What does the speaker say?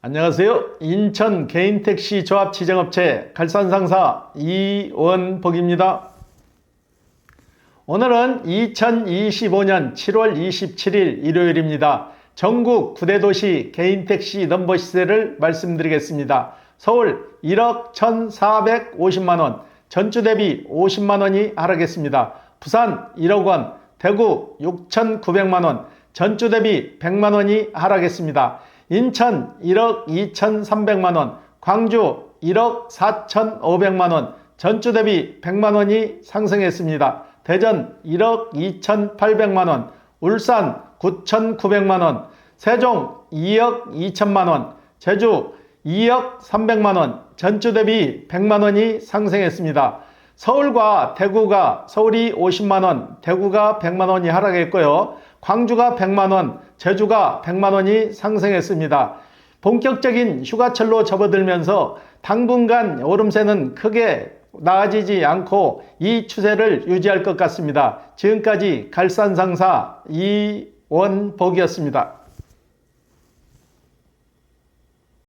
안녕하세요. 인천 개인택시 조합 지정업체 갈산상사 이원복입니다. 오늘은 2025년 7월 27일 일요일입니다. 전국 9대 도시 개인택시 넘버 시세를 말씀드리겠습니다. 서울 1억 1,450만원, 전주 대비 50만원이 하락했습니다. 부산 1억 원, 대구 6,900만원, 전주 대비 100만원이 하락했습니다. 인천 1억 2,300만 원, 광주 1억 4,500만 원, 전주 대비 100만 원이 상승했습니다. 대전 1억 2,800만 원, 울산 9,900만 원, 세종 2억 2천만 원, 제주 2억 300만 원, 전주 대비 100만 원이 상승했습니다. 서울과 대구가 서울이 50만 원, 대구가 100만 원이 하락했고요. 광주가 100만원, 제주가 100만원이 상승했습니다. 본격적인 휴가철로 접어들면서 당분간 오름세는 크게 나아지지 않고 이 추세를 유지할 것 같습니다. 지금까지 갈산상사 이원복이었습니다.